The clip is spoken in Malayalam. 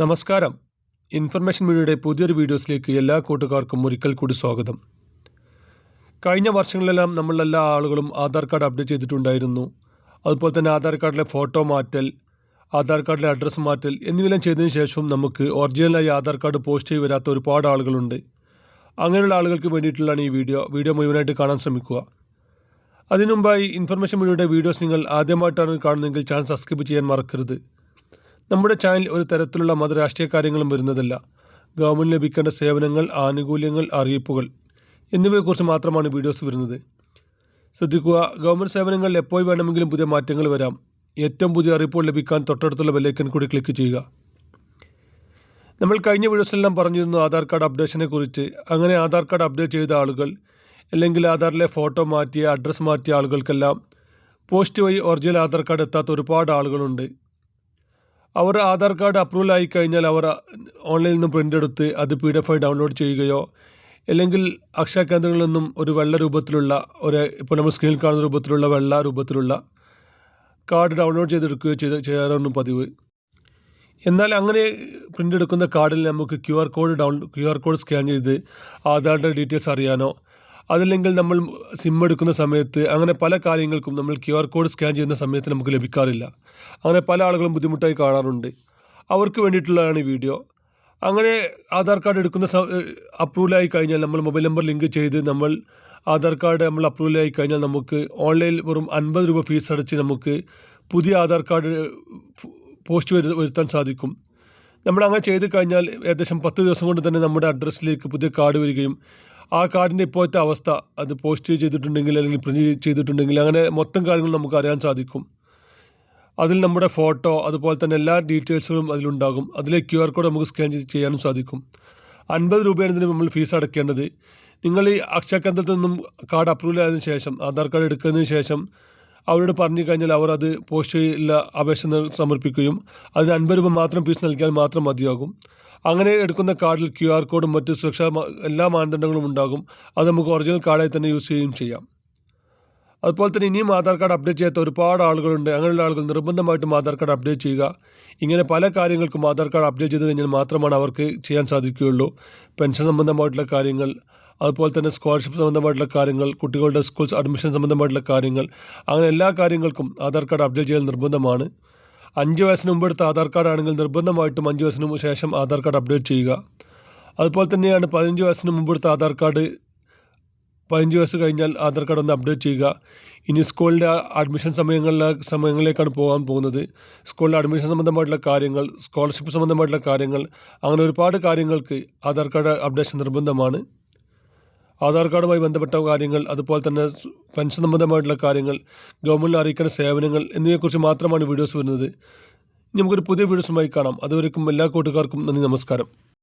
നമസ്കാരം. ഇൻഫർമേഷൻ മീഡിയയുടെ പുതിയൊരു വീഡിയോസിലേക്ക് എല്ലാ കൂട്ടുകാർക്കും ഒരിക്കൽ കൂടി സ്വാഗതം. കഴിഞ്ഞ വർഷങ്ങളിലെല്ലാം നമ്മളെല്ലാ ആളുകളും ആധാർ കാർഡ് അപ്ഡേറ്റ് ചെയ്തിട്ടുണ്ടായിരുന്നു. അതുപോലെ തന്നെ ആധാർ കാർഡിലെ ഫോട്ടോ മാറ്റൽ ആധാർ കാർഡിലെ അഡ്രസ്സ് മാറ്റൽ എന്നിവയെല്ലാം ചെയ്തതിന് ശേഷവും നമുക്ക് ഒറിജിനലായി ആധാർ കാർഡ് പോസ്റ്റ് ചെയ്ത് വരാത്ത ഒരുപാട് ആളുകളുണ്ട്. അങ്ങനെയുള്ള ആളുകൾക്ക് വേണ്ടിയിട്ടുള്ളതാണ് ഈ വീഡിയോ. വീഡിയോ മുഴുവനായിട്ട് കാണാൻ ശ്രമിക്കുക. അതിനുമുമ്പായി ഇൻഫർമേഷൻ മീഡിയയുടെ വീഡിയോസ് നിങ്ങൾ ആദ്യമായിട്ടാണ് കാണുന്നതെങ്കിൽ ചാനൽ സബ്സ്ക്രൈബ് ചെയ്യാൻ മറക്കരുത്. നമ്മുടെ ചാനൽ ഒരു തരത്തിലുള്ള മത രാഷ്ട്രീയ കാര്യങ്ങളും വരുന്നതല്ല. ഗവൺമെന്റ് ലഭിക്കേണ്ട സേവനങ്ങൾ ആനുകൂല്യങ്ങൾ അറിയിപ്പുകൾ എന്നിവയെക്കുറിച്ച് മാത്രമാണ് വീഡിയോസ് വരുന്നത്. ശ്രദ്ധിക്കുക ഗവൺമെന്റ് സേവനങ്ങളിൽ എപ്പോൾ വേണമെങ്കിലും പുതിയ മാറ്റങ്ങൾ വരാം. ഏറ്റവും പുതിയ അറിയിപ്പുകൾ ലഭിക്കാൻ തൊട്ടടുത്തുള്ള ബെല്ലൈക്കൻ കൂടി ക്ലിക്ക് ചെയ്യുക. നമ്മൾ കഴിഞ്ഞ വീഡിയോസിലെല്ലാം പറഞ്ഞിരുന്നു ആധാർ കാർഡ് അപ്ഡേഷനെ കുറിച്ച് അങ്ങനെ ആധാർ കാർഡ് അപ്ഡേറ്റ് ചെയ്ത ആളുകൾ അല്ലെങ്കിൽ ആധാറിലെ ഫോട്ടോ മാറ്റിയ അഡ്രസ്സ് മാറ്റിയ ആളുകൾക്കെല്ലാം പോസ്റ്റ് വഴി ഒറിജിനൽ ആധാർ കാർഡ് എത്താത്ത ഒരുപാട് ആളുകളുണ്ട്. അവർ ആധാർ കാർഡ് അപ്രൂവൽ ആയി കഴിഞ്ഞാൽ അവർ ഓൺലൈനിൽ നിന്ന് പ്രിന്റ് എടുത്ത് അത് പി ഡി എഫ് ആയി ഡൗൺലോഡ് ചെയ്യുകയോ അല്ലെങ്കിൽ അക്ഷയ കേന്ദ്രങ്ങളിൽ നിന്നും ഒരു വെള്ള രൂപത്തിലുള്ള ഒരു ഇപ്പോൾ നമ്മൾ സ്ക്രീനിൽ കാണുന്ന രൂപത്തിലുള്ള വെള്ള രൂപത്തിലുള്ള കാർഡ് ഡൗൺലോഡ് ചെയ്തെടുക്കുകയോ ചെയ്ത് ചെയ്യാറാണ് പതിവ്. എന്നാൽ അങ്ങനെ പ്രിന്റ് എടുക്കുന്ന കാർഡിൽ നമുക്ക് Q R code down Q R code scan ചെയ്ത് ആധാറിന്റെ ഡീറ്റെയിൽസ് അറിയാനോ അതല്ലെങ്കിൽ നമ്മൾ സിം എടുക്കുന്ന സമയത്ത് അങ്ങനെ പല കാര്യങ്ങൾക്കും നമ്മൾ ക്യു ആർ കോഡ് സ്കാൻ ചെയ്യുന്ന സമയത്ത് നമുക്ക് ലഭിക്കാറില്ല. അങ്ങനെ പല ആളുകളും ബുദ്ധിമുട്ടായി കാണാറുണ്ട്. അവർക്ക് വേണ്ടിയിട്ടുള്ളതാണ് ഈ വീഡിയോ അങ്ങനെ ആധാർ കാർഡ് എടുക്കുന്ന അപ്രൂവലായി കഴിഞ്ഞാൽ നമ്മൾ മൊബൈൽ നമ്പർ ലിങ്ക് ചെയ്ത് നമ്മൾ ആധാർ കാർഡ് നമ്മൾ അപ്രൂവലായി കഴിഞ്ഞാൽ നമുക്ക് ഓൺലൈനിൽ വെറും അൻപത് രൂപ ഫീസ് അടച്ച് നമുക്ക് പുതിയ ആധാർ കാർഡ് പോസ്റ്റ് വരു വരുത്താൻ സാധിക്കും. നമ്മൾ അങ്ങനെ ചെയ്ത് കഴിഞ്ഞാൽ ഏകദേശം പത്ത് ദിവസം കൊണ്ട് തന്നെ നമ്മുടെ അഡ്രസ്സിലേക്ക് പുതിയ കാർഡ് വരികയും ആ കാർഡിന്റെ ഇപ്പോഴത്തെ അവസ്ഥ അത് പോസ്റ്റ് ചെയ്തിട്ടുണ്ടെങ്കിൽ അല്ലെങ്കിൽ പ്രിന്റ് ചെയ്തിട്ടുണ്ടെങ്കിൽ അങ്ങനെ മൊത്തം കാര്യങ്ങൾ നമുക്ക് അറിയാൻ സാധിക്കും. അതിൽ നമ്മുടെ ഫോട്ടോ അതുപോലെ തന്നെ എല്ലാ ഡീറ്റെയിൽസുകളും അതിലുണ്ടാകും. അതിലെ ക്യു ആർ കോഡ് നമുക്ക് സ്കാൻ ചെയ്യാനും സാധിക്കും. അൻപത് രൂപയാണ് ഇതിന് നമ്മൾ ഫീസ് അടയ്ക്കേണ്ടത്. നിങ്ങൾ ഈ അക്ഷയ കേന്ദ്രത്തിൽ നിന്നും കാർഡ് അപ്രൂവൽ ആയതിനു ശേഷം ആധാർ കാർഡ് എടുക്കുന്നതിന് ശേഷം അവരോട് പറഞ്ഞു കഴിഞ്ഞാൽ അവർ അത് പോസ്റ്റ് പോസ്റ്റിലുള്ള അപേക്ഷ സമർപ്പിക്കുകയും അതിന് അൻപത് രൂപ മാത്രം ഫീസ് നൽകിയാൽ മാത്രം മതിയാകും. അങ്ങനെ എടുക്കുന്ന കാർഡിൽ ക്യു ആർ കോഡും മറ്റ് സുരക്ഷാ എല്ലാ മാനദണ്ഡങ്ങളും ഉണ്ടാകും. അത് നമുക്ക് ഒറിജിനൽ കാർഡായി തന്നെ യൂസ് ചെയ്യുകയും ചെയ്യാം. അതുപോലെ തന്നെ ഇനിയും ആധാർ കാർഡ് അപ്ഡേറ്റ് ചെയ്യാത്ത ഒരുപാട് ആളുകളുണ്ട്. അങ്ങനെയുള്ള ആളുകൾ നിർബന്ധമായിട്ടും ആധാർ കാർഡ് അപ്ഡേറ്റ് ചെയ്യുക. ഇങ്ങനെ പല കാര്യങ്ങൾക്കും ആധാർ കാർഡ് അപ്ഡേറ്റ് ചെയ്ത് കഴിഞ്ഞാൽ മാത്രമാണ് അവർക്ക് ചെയ്യാൻ സാധിക്കുകയുള്ളൂ. പെൻഷൻ സംബന്ധമായിട്ടുള്ള കാര്യങ്ങൾ അതുപോലെ തന്നെ സ്കോളർഷിപ്പ് സംബന്ധമായിട്ടുള്ള കാര്യങ്ങൾ കുട്ടികളുടെ സ്കൂൾസ് അഡ്മിഷൻ സംബന്ധമായിട്ടുള്ള കാര്യങ്ങൾ അങ്ങനെ എല്ലാ കാര്യങ്ങൾക്കും ആധാർ കാർഡ് അപ്ഡേറ്റ് ചെയ്യൽ നിർബന്ധമാണ്. അഞ്ച് വയസ്സിന് മുമ്പ് എടുത്ത ആധാർ കാർഡ് ആണെങ്കിൽ നിർബന്ധമായിട്ടും അഞ്ച് വയസ്സിന് ശേഷം ആധാർ കാർഡ് അപ്ഡേറ്റ് ചെയ്യുക. അതുപോലെ തന്നെയാണ് പതിനഞ്ച് വയസ്സിന് മുമ്പ് എടുത്ത ആധാർ കാർഡ് പതിനഞ്ച് വയസ്സ് കഴിഞ്ഞാൽ ആധാർ കാർഡ് ഒന്ന് അപ്ഡേറ്റ് ചെയ്യുക. ഇനി സ്കൂളിന്റെ അഡ്മിഷൻ സമയങ്ങളിലെ സമയങ്ങളിലേക്കാണ് പോകാൻ പോകുന്നത്. സ്കൂളിലെ അഡ്മിഷൻ സംബന്ധമായിട്ടുള്ള കാര്യങ്ങൾ സ്കോളർഷിപ്പ് സംബന്ധമായിട്ടുള്ള കാര്യങ്ങൾ അങ്ങനെ ഒരുപാട് കാര്യങ്ങൾക്ക് ആധാർ കാർഡ് അപ്ഡേഷൻ നിർബന്ധമാണ്. ആധാർ കാർഡുമായി ബന്ധപ്പെട്ട കാര്യങ്ങൾ അതുപോലെ തന്നെ പെൻഷൻ സംബന്ധമായിട്ടുള്ള കാര്യങ്ങൾ ഗവൺമെന്റ് അറിയിക്കേണ്ട സേവനങ്ങൾ എന്നിവയെക്കുറിച്ച് മാത്രമാണ് വീഡിയോസ് വരുന്നത്. നമുക്കൊരു പുതിയ വീഡിയോസുമായി കാണാം. അതുവരെക്കും എല്ലാ കൂട്ടുകാർക്കും നന്ദി നമസ്കാരം.